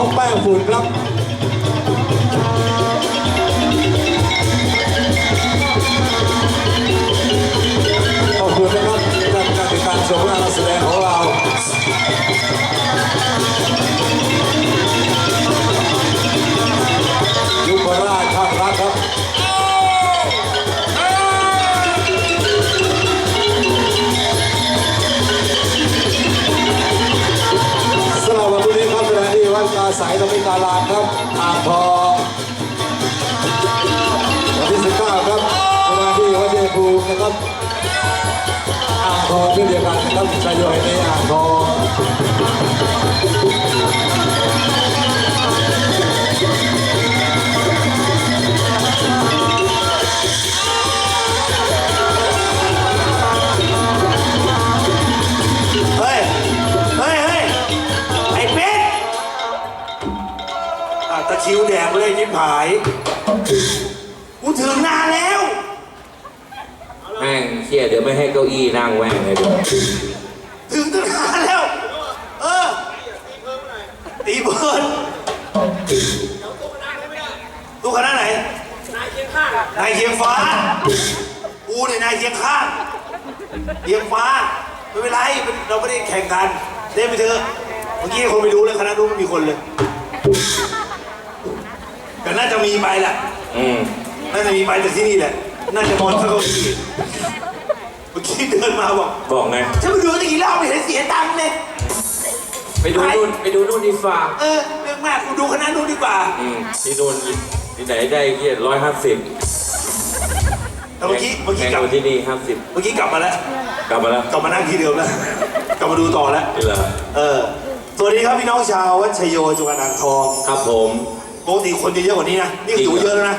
องแป้งฝุ่นครับขอบคุณนะครับท่านการติดตามชมงานแสดงของเรา สายตมิตารามครับอ่างทองวันที่19ครับแสดงที่วัดเยภูมินะครับอ่างทองเช่นเดียวกันนะครับชายโยในอ่างทอง ก้าอี้นั่งแม่งเลยดูถึงตั้งนานแล้ว เออ ตีเบิร์นตู้คณะไหนนายเคียงข้างนายเคียงฟ้า กูเนี่ยนายเคียงข้างเคียงฟ้า ไม่เป็นไร เราไม่ได้แข่งกันเล่นไปเถอะ เมื่อกี้คนไปดูแล้วคณะนู้นไม่มีคนเลยแต่น่าจะมีไปแหละอืมน่าจะมีไปจากที่นี่แหละ น่าจะนอนเท่าเก้าอี้เมื่อกี้เดินมาบอกบอกไง ฉันไปดูตะกี้เล่าไม่เห็นเสียตังค์เลยไปดูนู่นไปดูนู่นดีฟ้าเออเรื่องมากกูดูคณะนู้นดีกว่าอืมที่นู่นที่ไหนได้เกียร้อยห้าสิบแต่เมื่อกี้เมื่อกี้กลับที่นี่ห้าสิบเมื่อกี้กลับมาแล้ว กลับมาแล้วกลับมานั่งที่เดิมแล้วกลับมาดูต่อแล้วนี่เหรอเออสวัสดีครับพี่น้องชาววัดชัยโยจังหวัดอ่างทอง ครับผมปกติคนจะเยอะกว่านี้นะ นี่ก็ถือว่าเยอะแล้วนะ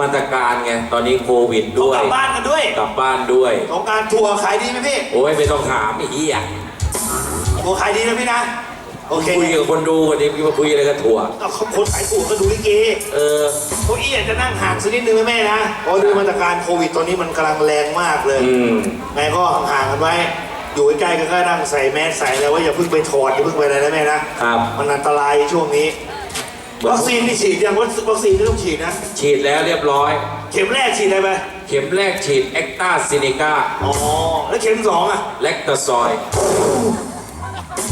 มาตรการไงตอนนี้โควิดเขาด้วยกลับบ้านกันด้วยกลับบ้านด้วยของการทัวร์ขายดีไหมพี่โอ้ยไม่ต้องถามไอ้เหี้ยทัวร์ขายดีนะพี่นะโอเคคุยกับคนดูวันนี้มาคุยอะไรกันถั่ว เอาคนขายตั๋วก็ดูลิเกเออ เก้าอี้อาจจะนั่งห่างสักนิดนึงนะแม่นะเพราะด้วยมาตรการโควิดตอนนี้มันกำลังแรงมากเลยอืม แม่ก็ห่างๆกันไว้อยู่ใกล้ๆกันก็นั่งใส่แมสใส่แล้วว่าอย่าเพิ่งไปถอดอย่าเพิ่งไปอะไรนะแม่นะครับ มันอันตรายช่วงนี้ วัคซีนนี่ฉีดยังวัควัคซีนที่ต้องฉีดนะ ฉีดแล้วเรียบร้อย เข็มแรกฉีดอะไรไป เข็มแรกฉีดแอคตาซินิก้าอ๋อ แล้วเข็มสองอะ แลคตาซอย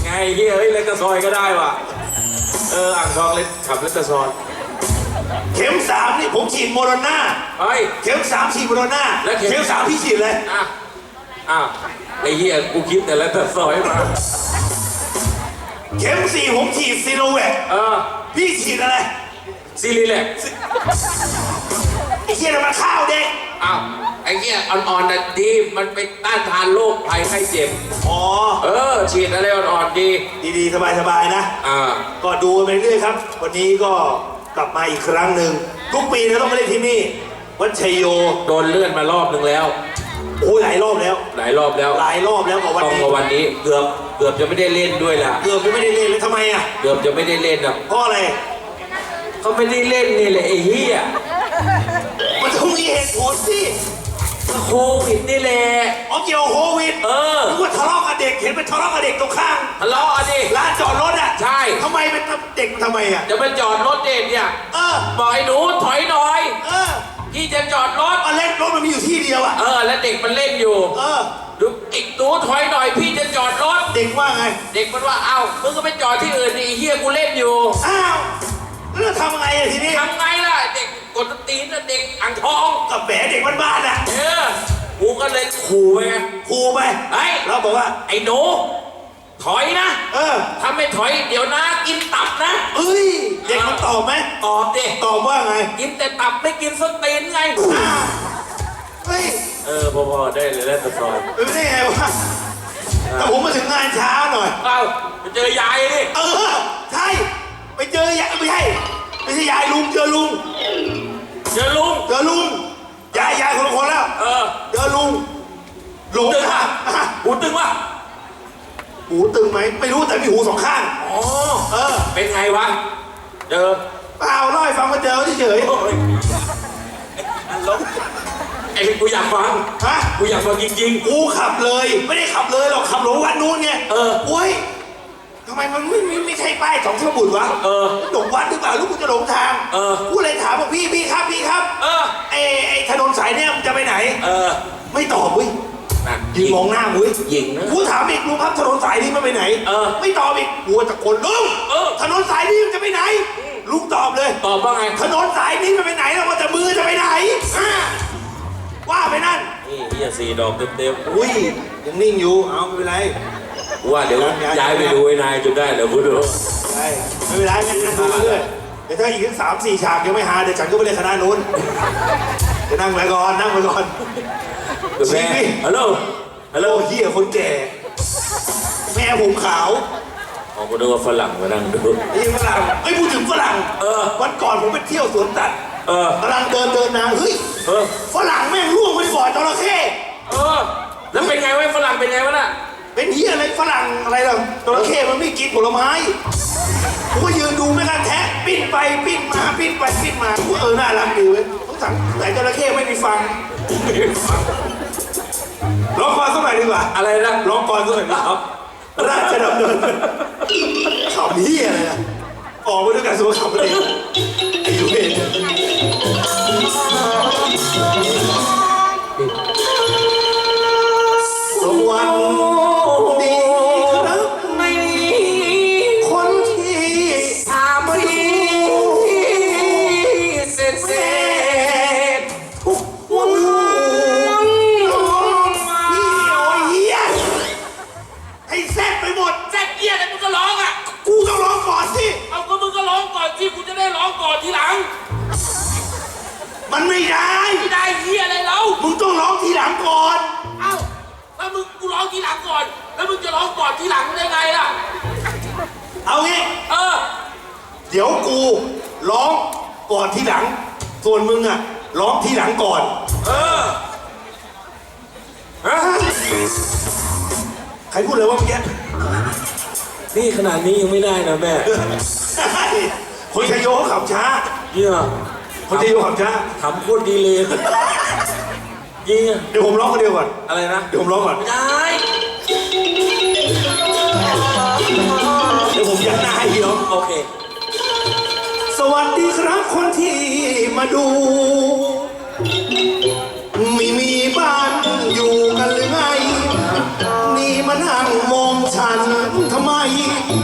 ไงเฮ้ยเฮ้ยแลคตาซอยก็ได้ว่ะ เอออ่างทองเล็กขับแลคตาซอยเข็มสามนี่ผมฉีดโมโดนาเฮ้ย เข็มสามฉีดโมโดนาแล้วเข็ม เข็มสามพี่ฉีดเลย อะอ้าวไอ้เหี้ยกูคิดแต่แลคตาซอยมา เข็มสี่ผมฉีดซีโนแวคเออ พี่ฉีดอะไรซีรีแลกไอ้เหี้ยนั่นมันข้าวเด็กอ้าวไอ้เหี้ยอ่อนๆนะดีมันไปต้านทานโรคภัยไข้เจ็บ อ๋อ เออ ฉีดอะไรอ่อนๆดีดีๆ สบายๆนะ อ่าก็ดูกันไปเรื่อยครับ วันนี้ก็กลับมาอีกครั้งหนึ่งทุกปีเราต้องมาเล่นที่นี่ วัดชัยโย โดนเลื่อนมารอบนึงแล้ว โอ้ยหลายรอบแล้ว หลายรอบแล้วหลายรอบแล้วกับวันต้องนี้ มาวันนี้ เกือบเกือบจะไม่ได้เล่นด้วยล่ะ เกือบจะไม่ได้เล่นเลยทำไมอะเกือบจะไม่ได้เล่นอะเพราะอะไร เขาไม่ได้เล่นนี่แหละไอ้เหี้ยมันต้องมีเหตุผลสิโควิดนี่แหละ อ๋อเกี่ยวกับโควิดเออ นึกว่าทะเลาะกับเด็ก เห็นเป็นทะเลาะกับเด็กตรงข้าง ทะเลาะกันดิ ร้านจอดรถอะใช่ ทำไมเป็นเด็กมันทำไมอะ จะไปจอดรถเด็กเนี่ยเออ บอกไอ้หนูถอยหน่อย เออ พี่จะจอดรถมาเล่นรถมันมีอยู่ที่เดียวอะเออ แล้วเด็กมันเล่นอยู่เออ ดูอีกหนูถอยหน่อยพี่จะจอดรถ เด็กว่าไง เด็กมันว่าเอ้ามึงก็ไปจอดที่อื่นดิไอ้เฮียกูเล่นอยู่อ้าวแล้วเราทำไงอะทีนี้ทำไงล่ะเด็กกดตีนน่ะเด็กอ่างทอง กับแหมเด็กบ้านๆอะเออกูก็เลยขู่ไปไง ครูไป เฮ้ย เราบอกว่าไอ้หนู ถอยนะเออถ้าไม่ถอยเดี๋ยวนะกินตับนะ เอ้ยเด็กมันตอบไหมตอบดิตอบว่าไงกินแต่ตับไม่กินสตีนไงอ้าวเฮ้ยเออพอๆได้เลยแล้วตะซอยเป็นได้ไงวะแต่ผมมาถึงงานช้าหน่อย เอ้าไปเจอยายดิเออใช่ไปเจอยายไม่ใช่ไม่ใช่ยายลุงเจอลุงเจอลุงเจอลุงยายยายคนละคนแล้วเออเจอลุงหลงตึงค่ะป่ะหูตึงป่ะ หูตึงไหมไม่รู้แต่มีหูสองข้าง อ๋อ เออ เป็นไงวะ เจอเปล่าเล่าให้ฟังมาเจอเฉยโอ้ยลงไอ้กูอยากฟัง ๆฮะกูอยากฟังจริง กูขับเลย ไม่ได้ขับเลยหรอกขับหลงวันนู้นไงเออโอ้ยทำไมมันไม่ไม่ไม่ใช่ป้ายสองสมุดวะเออหลงวัดหรือเปล่าลูกกูจะหลงทางเออ กูเลยถามบอกพี่พี่ครับพี่ครับเออ ไอ้ไอ้ถนนสายเนี้ยมันจะไปไหน เออ ไม่ตอบเว้ย นั่นยืนมองหน้ามึงเว้ยหญิงนะ กูถามอีกลุงครับถนนสายนี้มันไปไหนเออไม่ตอบอีกกูตะโกนลุงเออถนนสายนี้มันจะไปไหนลุงตอบเลย ตอบว่าไง ถนนสายนี้มันไปไหนแล้วว่าแต่มือจะไปไหนอ่าว่าไปนั่น นี่เฮียสี่ดอกเต็มอุ้ยยังนิ่งอยู่ เอาไม่เป็นไรๆว่าเดี๋ยวย้าย ย้ายไปดูไอ้นายจนได้เดี๋ยวพูดดูใช่ไม่เป็นไรงั้นนั่งดูไปเรื่อยเดี๋ยวถ้าอีกสามสี่ฉากยังไม่หาเดี๋ยวฉันก็ไปเล่นคณะนู้นจะนั่งไปก่อนนั่งไปก่อน เดี๋ยวแม่ชี้ดิ ฮัลโหล ฮัลโหลโอ้เฮียคนแก่ แม่ผมขาวออกมาดูว่าฝรั่งมานั่งดู ไอ้ฝรั่งไอ้ยพูดถึงฝรั่งเออวันก่อนผมไปเที่ยวสวนสัตว์เออกำลังเดินเดินนาเฮ้ยเออ ฝรั่งแม่งร่วงไปบ่อจระเข้เออ แล้วเป็นไงวะฝรั่งเป็นไงวะน่ะ เป็นเฮียอะไรฝรั่งอะไรล่ะจระเข้มันไม่กินผลไม้ผมก็ยืนดูไม่กันแทะปิ้นไปปิ้นมาปิ้นไปปิ้นมาผมก็เออน่ารักดีเว้ยต้องสั่งแต่จระเข้ไม่มีฟัง ร้องกรสักหน่อยดีกว่าอะไรนะร้องกรสักหน่อยดีกว่าราชดำเนินขำเฮียอะไรนะออกมาด้วยกันสมขำเลยไอ้ยูเวน คนชัยโยขับช้าทำโคตรดีเลยจริงอะเดี๋ยวผมร้องคนเดียวก่อน อะไรนะ เดี๋ยวผมร้องก่อนได้ เดี๋ยวผมยัดหน้าให้พี่ร้อง โอเค สวัสดีครับคนที่มาดู ไม่มีบ้านอยู่กันหรือไง นี่มานั่งมองฉันทำไมมี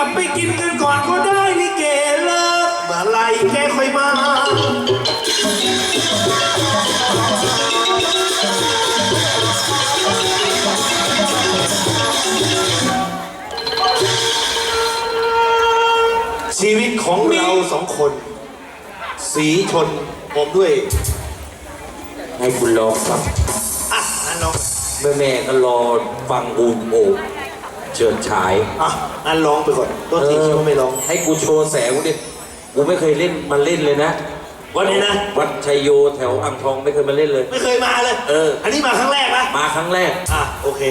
ลับไปกินกันก่อนก็ได้นี่แกเลิกเมื่อไหรแกค่อยมา ชีวิตของเราสองคน สีชนผมด้วยให้คุณลอฟังอะนั่นลองแม่แม่ๆก็รอฟังอูมโอบ เชิญฉาย อะนั่นลองไปก่อนต้นทีคิดว่าไม่ลอง ให้กูโชว์แสงกูดิ กูไม่เคยเล่นมาเล่นเลยนะวันนี้นะ วัดชัยโยแถวอ่างทองไม่เคยมาเล่นเลย ไม่เคยมาเลยเออ อันนี้มาครั้งแรกนะมาครั้งแรก อะโอเค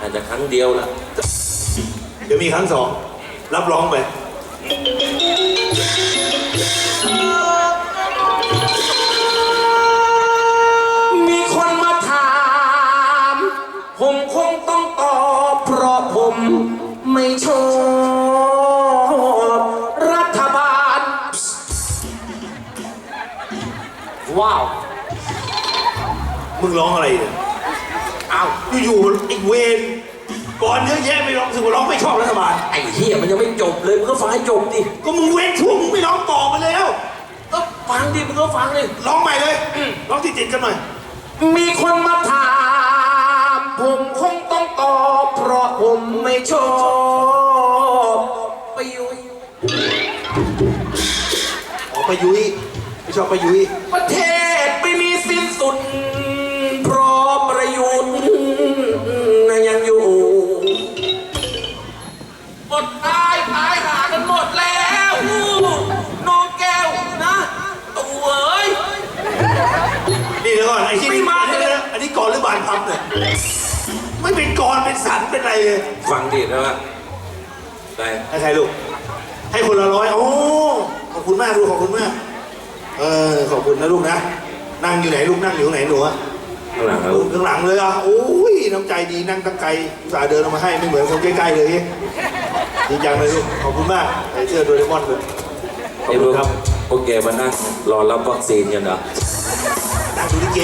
อาจจะครั้งเดียวละเดี๋ยวมีครั้งสองรับรองไป งร้องอะไรเนี่ยอ้าวอยู่ๆไอ้เวรก่อนเยอะแยะไม่ร้องรู้สึกว่าร้องไม่ชอบรัฐบาล ไอ้เหี้ยมันยังไม่จบเลยมึงก็ฟังให้จบดิก็มึงเว้นช่วงมึงไม่ร้องต่อมาแล้ว ก็ฟังดิมึงก็ฟังดิร้องใหม่เลย ร้องติดติดๆกันหน่อย มีคนมาถาม ผมคงต้องตอบเพราะผมไม่ชอบไปอยู่ออกไปยุ้ยไม่ชอบไปยุ้ยประเทศไม่มีสิ้นสุด ไม่เป็นกรเป็นสันเป็นอะไรเลยฟังดิแล้วว่าได้ให้ใครลูก ให้คนละร้อยโอ้ขอบคุณมากลูกขอบคุณมาก เออขอบคุณนะลูกนะ นั่งอยู่ไหนลูกนั่งอยู่ไหนหนูอะข้างหลังครับข้างหลังเลยอะโอ้ยน้ำใจดีนั่งตั้งไกลอุตส่าห์เดินออกมาให้ไม่เหมือนคนใกล้ๆเลยดีจังเลยลูกขอบคุณมากใส่เสื้อโดเรมอนเลยขอบไอ้คุพวณกครับพวกแกมานั่งรอรับวัคซีนกันเหรอ นั่งดูลิเก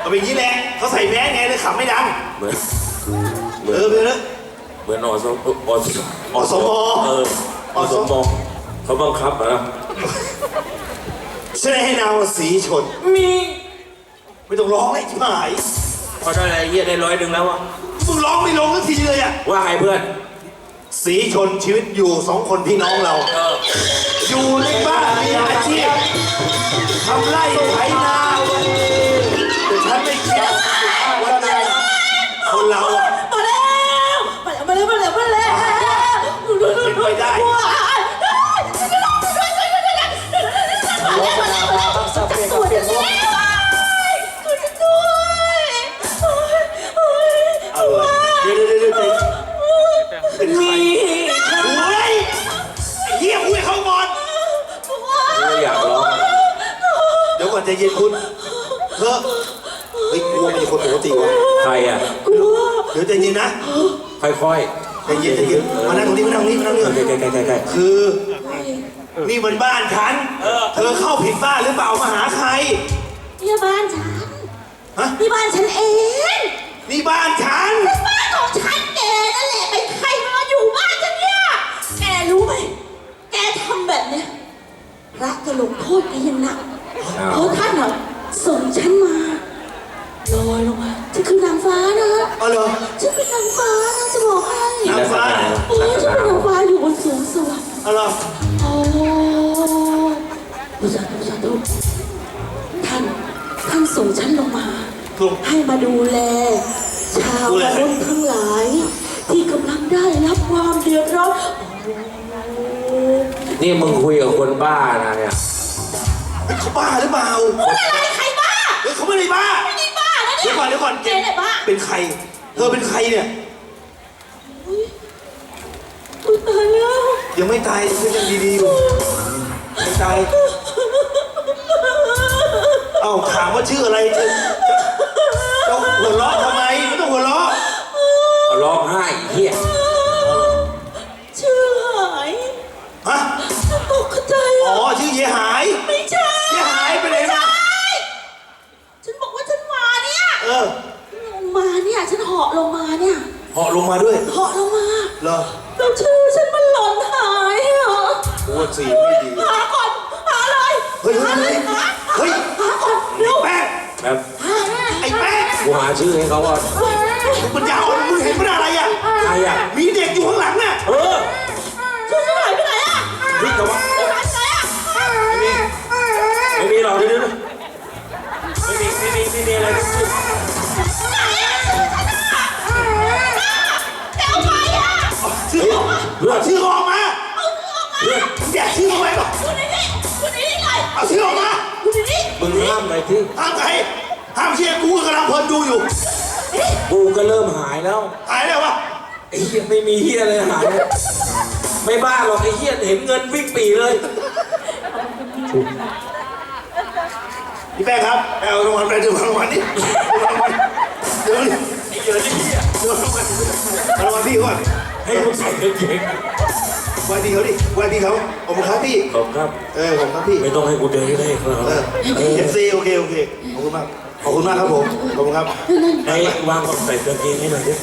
เอาเป็นอย่างนี้แหละ เขาใส่แมสไงเลยขำไม่ดัง เหมือนเหมืเออนอไปเลยเหมือนอสมอสอสมเอออสมเขาบังคับเหรอฉันให้นามว่าสีชน มีไม่ต้องร้องเลยที่หายพอได้อะไรเยี่ยได้ร้อยหนึ่งแล้ววะมึงร้องไม่ลงสักทีเลยอะ ว่าไงเพื่อน สีชนชีวิตอยู่สองคนพี่น้องเรา เออ อยู่ในบ้านมีอาชีพทำไร่ไถนาแต่ฉันไม่คิดว่าใน คนเราอะมาแล้วมาแล้วมาแล้วมาแล้วมาแล้วเป็นไปได้ช่วยด้วยช่วยด้วยเอาเลยเดี๋ยวเดี๋ยวเดี๋ยวเดี๋ยวเป็นใครโอ้ยไอ้เหี้ยคุยเขาก่อนไม่อยากร้องเดี๋ยวก่อนใจเย็นคุณเธอ เฮ้ยกลัวมีคนปกติวะใครอะ เดี๋ยวใจเย็นนะค่อยใจเย็นใจเย็นมานั่งตรงนี้มานั่งตรงนี้มานั่งๆนี่ใกล้ใกล้ใกล้ใกล้คือ นี่มันบ้านฉันเธอเข้าผิดบ้านหรือเปล่ามาหาใครนี่บ้านฉันฮะนี่บ้านฉันเอง นี่บ้านฉัน บ้านของฉันแกนั่นแห เธอเป็นใครเนี่ยอุ๊ยตายแล้ว ยังไม่ตายเธอยังดีๆอยู่ไม่ตายเอ้าถามว่าชื่ออะไรเธอเจ้าหัวเราะทำไมไม่ต้องหัวเราะร้องไห้ไอ้เหี้ยชื่อหายฮะตกใจอ๋ออะชื่อเยหายไม่ใช่เยหายไปไหนมา ฉันบอกว่าฉันมาเนี่ย เออ ลงมาเนี่ย ฉันเหาะลงมาเนี่ย เหาะลงมาด้วยเหาะลงมาเหรอแล้วชื่อฉันมันหล่นหายเหรอโอ้สีไม่ดี หาก่อน หาเลยเฮ้ยเฮ้หายเลยเฮ้ยหาก่อนเร็วแป้งแบบหาไอ้แป้งกูหาชื่อให้เขาก่อนมึงปัญญาอ่อนมึงเห็นมันอะ มึงห้ามหน่อยที่ห้ามใครห้ามเชียร์กูกำลังเพลินดูอยู่กูก็เริ่มหายแล้วหายแล้ววะไอ้เหี้ยไม่มีเหี้ยอะไรหายเลยไม่บ้าหรอกไอ้เหี้ยเห็นเงินวิ่งปีเลยพี่แป้งครับไปเอารางวัลไปเดี๋ยวเอารางวัลนี่เดี๋ยวดิไอ้เหี้ยนี่เหี้ยเดี๋ยวเอารางวัลเอารางวัลพี่ก่อนให้มึงใส่กางเกงไห วันดีเขาดิไหวันดีเขาขอบคุณครับพี่ ขอบครับ เออขอบคุณครับพี่ ไม่ต้องให้กูเดินก็ได้ครับเออเอฟซีโอเคโอเค ขอบคุณมาก ขอบคุณมากครับผม ขอบคุณครับ ไอ้วางก่อนใส่กางเกงให้หน่อยดิ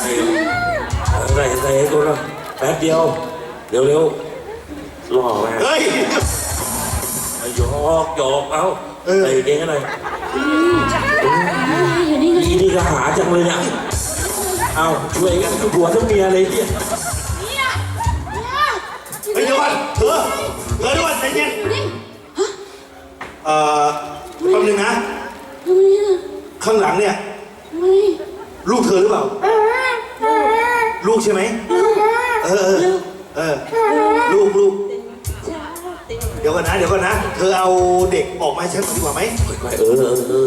ใส่ใส่ให้กูหน่อยแป๊บเดียว เร็วเร็วๆรอมาเฮ้ย หยอกหยอกเอาเออ ใส่กางเกงให้หน่อยอยู่นี่ไงอีนี่ก็หาจังเลยเนี่ย เอาช่วยกันผัวทั้งเมียเลยเนี่ยเนี่ยเนี่ย เฮ้ยเดี๋ยวก่อนเธอเธอเดี๋ยวก่อนใจเย็นอยู่นี่ฮะเอ่อแป๊บนึงนะ ทำไมอะข้างหลังเนี่ย ทำไมลูกเธอหรือเปล่า ลูกใช่ไหมเออเออเออลูกลูกจ้าติเดี๋ยวก่อนนะ เดี๋ยวก่อนนะ เธอเอาเด็กออกมาให้ฉันก่อนดีกว่าไหมเออเออเออ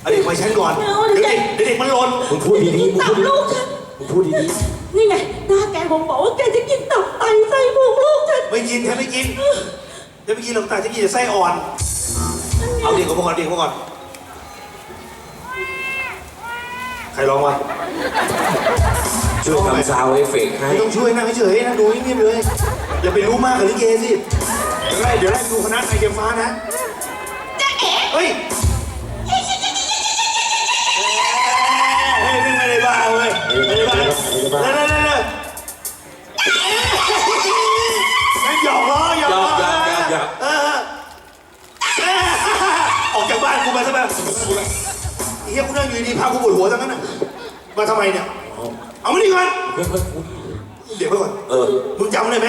เอาเด็กไปฉันก่อนไม่เอาเดี๋ยวเด็เด็กกเดี๋ยวเด็กมันหล่นมึงพูดดีๆมึงตัพูบดดีลูกฉันๆมึงพูดดีนี่ไงหน้าแกคงบอกว่าแกจะกินตับไตไส้พุงลูกฉัน ไม่กินฉันไม่กินฉันไม่กินหรอกตาฉันกินแต่ไส้อ่อน เอาเด็กออกมาก่อนเด็กออกมาก่อน ใครร้องวะๆช่วยทำซาวด์เอฟเฟกต์ให้ไม่ต้องช่วยนั่งเฉยๆนั่งดูนิ่มๆเลย อย่าไปรู้มากกับลิเกสิ เดี๋ยวไล่เดี๋ยวไล่ดูคณะไทยเกมฟ้านะ จ๊ะเอ๋เฮ้ย อยู่ดีๆพากูปวดหัวทั้งนั้นน่ะมาทำไมเนี่ย เอามานี่ก่อนเดี๋ยวไปก่อนเออ มึงจำได้ไหม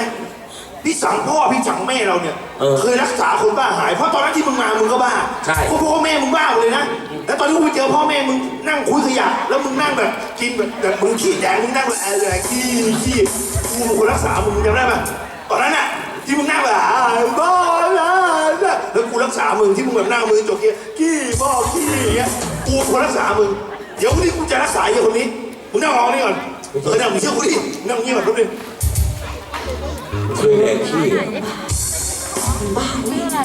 พี่สั่งพ่อพี่สั่งแม่เราเนี่ยเออเคยรักษาคนบ้าหาย เพราะตอนนั้นที่มึงมามึงก็บ้าใช่ เพราะพ่อแม่มึงบ้าหมดเลยนะแล้วตอนที่กูไปเจอพ่อแม่มึงนั่งคุยขยะแล้วมึงนั่งแบบกินแบบแบบมึงขี้แดงมึงนั่งแบบอะไรขี้ขี้กูเป็นคนรักษามึงมึงจำได้ปะตอนนั้นน่ะที่มึงนั่งแบบอ่าบ้าแล้วแล้วกูรักษามึงที่มึงแบบนั่งมือจกเงี้ยขี้บ้าขี้อย่างเงี้ย กูเป็นคนรักษามึง เดี๋ยววันนี้กูจะรักษาไอ้คนนี้ มึงนั่งรอนี่ก่อน เออนั่งมึงเชื่อกูดินั่งเงียบก่อนแป๊บนึงเคยแดกขี้เหรอ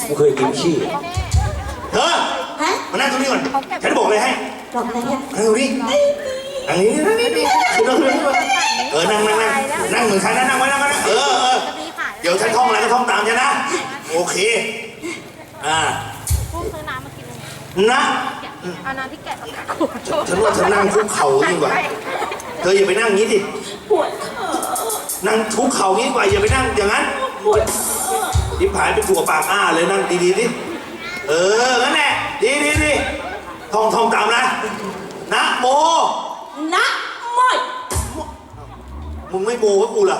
มึงเคยกินขี้เหรอเธอฮะมานั่งตรงนี้ก่อน ฉันบอกเลยให้บอกอะไรอะนั่งตรงนี้นั่งนี้นั่งนี้นี่คุณนั่งคุณนั่งเออ นั่งนั่งนั่งนั่งเหมือนฉันนะนั่งไว้นั่งไว้นั่งเออเออเดี๋ยวฉันท่องอะไรก็ท่องตามฉันนะ โอเค อ่ากุ้งซื้อน้ำมากินหนึ่งนะ เอาน้ำที่แกะออกจากขวดฉันว่าเธอนั่งคุกเข่าดีกว่า เธออย่าไปนั่งอย่างนี้ดิปวดขานั่งคุกเข่าอย่างนี้ดีกว่าอย่าไปนั่งอย่างนั้นปวดขาดิบหายเป็นถั่วปากอ้าเลยนั่งดีๆดิเออนั่นแหละดีดีดีท่องท่องตามนะนะโมนะม่อยมึงไม่โมกับกูเหรอ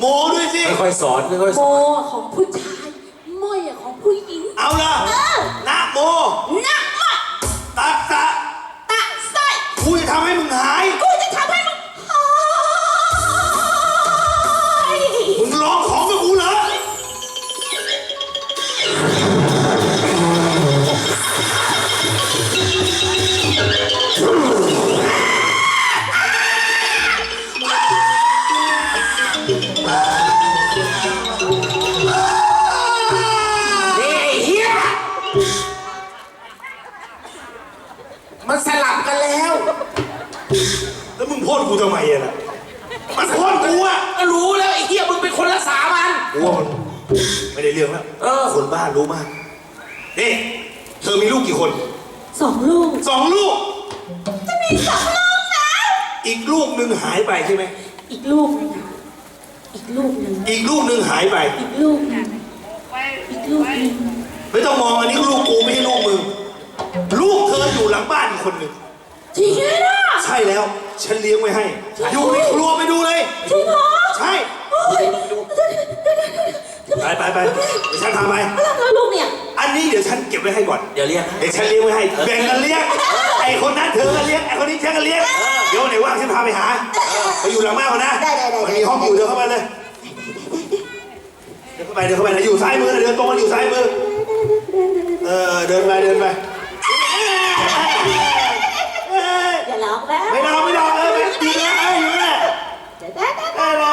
โมด้วยสิค่อยๆสอนค่อยๆโมสอนของผู้ชายม่อยอะของผู้หญิง เอาละเออ นะโมนะม่อย ตัสสะ ตะไส้กูจะทำให้มึงหาย มันสลับกันแล้ว แล้วมึงพ่นกูทำไมอะล่ะมันพ่นกูอะก็รู้แล้วไอ้เฮียมึงเป็นคนรักษามัน กูว่ามันไม่ได้เรื่องแล้วเออ คนบ้ารู้มากนี่เธอมีลูกกี่คน สองลูก สองลูก จะมีสองลูกนะ อีกลูกหนึ่งหายไปใช่ไหม อีกลูกหนึงอะอีกลูกหนึ่งอีกลูกหนึ่งหายไป อีกลูกหนึ่งอีกลูกหนึ่งไม่ต้องมองอันนี้ลูกกูไม่ใช่ลูกมึงลูก เธออยู่หลังบ้านอีกคนหนึ่งจริงไหมล่ะใช่แล้ว ฉันเลี้ยงไว้ให้ อยู่ในครัวไปดูเลย จริงเหรอใช่โอ้ยไปไปไปเดี๋ยวฉันพาไปแล้วแล้วลูกเนี่ย อันนี้เดี๋ยวฉันเก็บไว้ให้ก่อน เดี๋ยวเรียกเดี๋ยวฉันเลี้ยงไว้ให้ แบ่งกันเลี้ยง ไอ้คนนั้นเธอก็เลี้ยง ไอ้คนนี้ฉันก็เลี้ยง เดี๋ยววันไหนว่างฉันพาไปหา ไปอยู่หลังบ้านก่อนนะได้ได้ได้มันมีห้องอยู่เดินเข้าไปเลย เดินเข้าไปเดินเข้าไปนะอยู่ซ้ายมือนะเดินตรงมาอยู่ซ้ายมือ เออเดินไปเดินไป หลอกแล้วไม่ดองไม่ดองเออไม่อยู่นะเอออยู่นะเดี๋ยวได้ได้เออ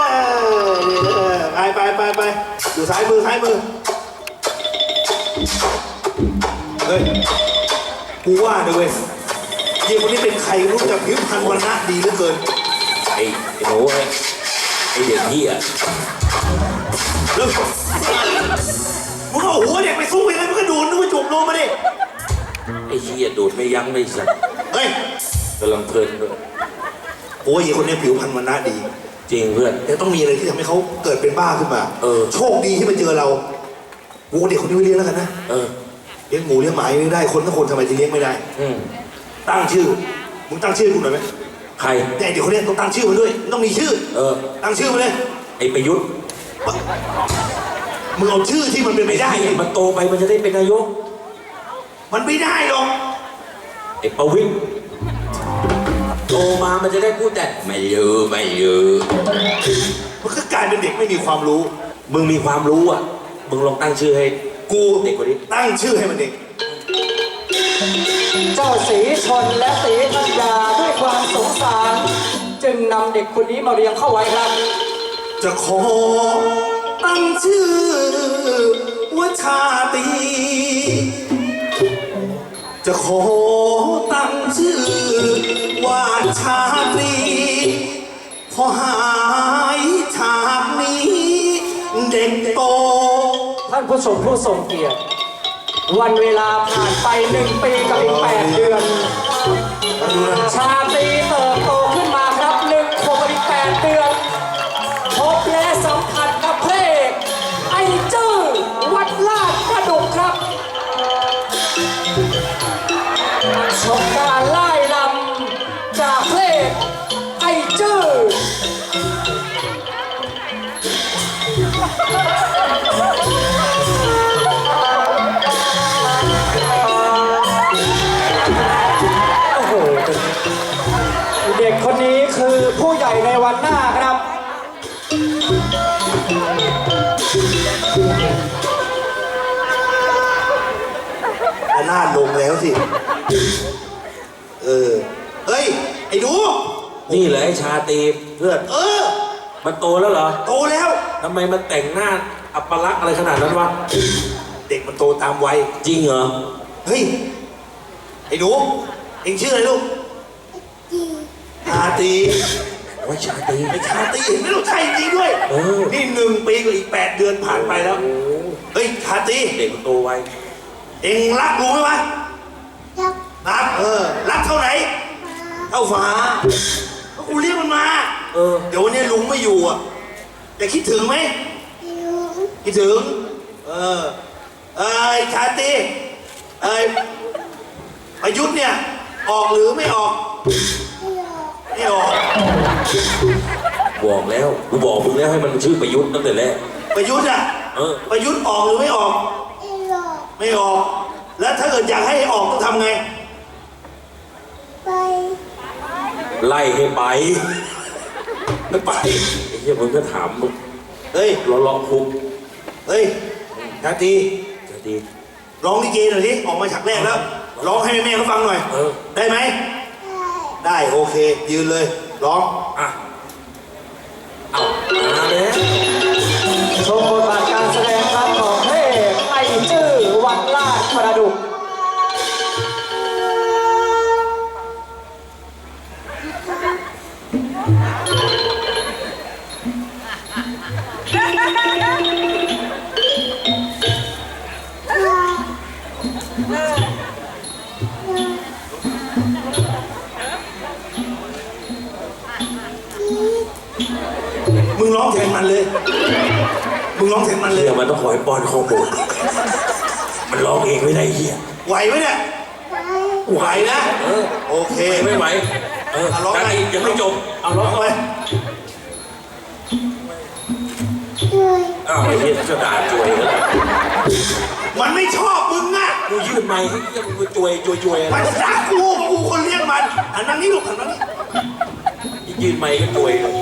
เออไปไปไปไปอยู่ซ้ายมือซ้ายมือเฮ้ยกูว่านะเว้ยเยี่ยคนนี้เป็นใครไม่รู้แต่ผิวพรรณวันนะดีเหลือเกินไอ้ไอ้หนูไอ้ไอ้เด็กเหี้ยเริ่มมึงเอาหัวเด็กไปสู้ยังไงมึงก็โดนนึกว่าจุกลงมาดิไอ้เหี้ยดูดไม่ยั้งไม่สั่นเฮ้ย กำลังเพลินด้วยโอ้ยไอ้คนนี้ผิวพรรณวันนะดีจริงเพื่อน แต่ต้องมีอะไรที่ทำให้เขาเกิดเป็นบ้าขึ้นมาเออ โชคดีที่มาเจอเรากูเด็กคนนี้ไม่เลี้ยงแล้วกันนะเออ เลี้ยงหมูเลี้ยงหมาไม่ได้คนทั้งคนทำไมจะเลี้ยงไม่ได้ อืมตั้งชื่อมึงตั้งชื่อกูหน่อยไหมใคร แต่เด็กคนนี้ต้องตั้งชื่อมันด้วยมันต้องมีชื่อ เออ ตั้งชื่อมาเลยไอ้ประยุทธ์มึงเอาชื่อที่มันเป็นไปได้ไอ้มันโตไปมันจะได้เป็นนายก มันไม่ได้หรอกไอ้ประวิตร โตมามันจะได้พูดแต่ไม่เยอะไม่เยอะมันก็กลายเป็นเด็กไม่มีความรู้ มึงมีความรู้อะ มึงลองตั้งชื่อให้ กูเด็กคนนี้ตั้งชื่อให้มันเด็ก เจ้าสีชนและสีธัญญาด้วยความสงสาร จึงนำเด็กคนนี้มาเรียงเข้าไว้ครับ จะขอตั้งชื่อว่าชาตรีจะขอตั้งชื่อ ว่าชาตรี พอหายฉากนี้ เด็กโต ท่านผู้ชมผู้ทรงเกียรติ วันเวลาผ่านไปหนึ่งปีกับอีกแปดเดือน ชาตรี นี่เหรอไอ้ชาตรีเพื่อนเออ มันโตแล้วเหรอโตแล้ว ทำไมมันแต่งหน้าอัปลักษณ์อะไรขนาดนั้นวะเด็กมันโตตามวัย จริงเหรอเฮ้ย ไอ้หนู เอ็งชื่ออะไรลูกชาตรีว่าชาตรี ไอ้ชาตรีเห็นไหมลูกใช่จริงด้วย เออ นี่หนึ่งปีกับอีกแปดเดือนผ่านไปแล้ว เฮ้ยชาตรีเด็กมันโตไวเอ็งรักลุงไหมวะรักเออ รักเท่าไหร่เท่าฟ้า ก็กูเรียกมันมา เออ เดี๋ยววันนี้ลุงไม่อยู่อะ แต่คิดถึงไหม คิดถึง เออ เอ้ยชาตรีเอ้ยประยุทธ์เนี่ย ออกหรือไม่ออก ไม่ออก บอกแล้วกูบอกมึงแล้วให้มันชื่อประยุทธ์ตั้งแต่แรก ประยุทธ์อะ เออ ประยุทธ์ออกหรือไม่ออก ไม่ออก แล้วถ้าเกิดอยากให้ออกต้องทำไง ไล่ให้ไปไม่ไปไอ้เหี้ยมึงก็ถามมึงเฮ้ยล้อล้อคุกเฮ้ยชาตรีชาตรีร้องลิเกหน่อยดิออกมาฉากแรกแล้วร้องให้แม่เขาฟังหน่อย เออ ได้ไหม ได้โอเค ยืนเลย ร้อง อะ เอามาแล้ว องคอยป้อนข้อมูลมันร้องเองไม่ได้เฮียไหวไหมเนี่ยไหวนะ เออโอเค ไม่ไหว เอออะร้องไงตรียังไม่จบ เอาร้องไปอ้าวไอ้เฮียจะด่าจวยแล้วมันไม่ชอบมึงอะกูยืดไม้ให้เฮียมึงมาจวยจวยจวยอะไรมันรักกูกูคนเลี้ยงมันหันนั่งนี่ลูกหันนั่งนี่ยืนไม้ก็จวยเลย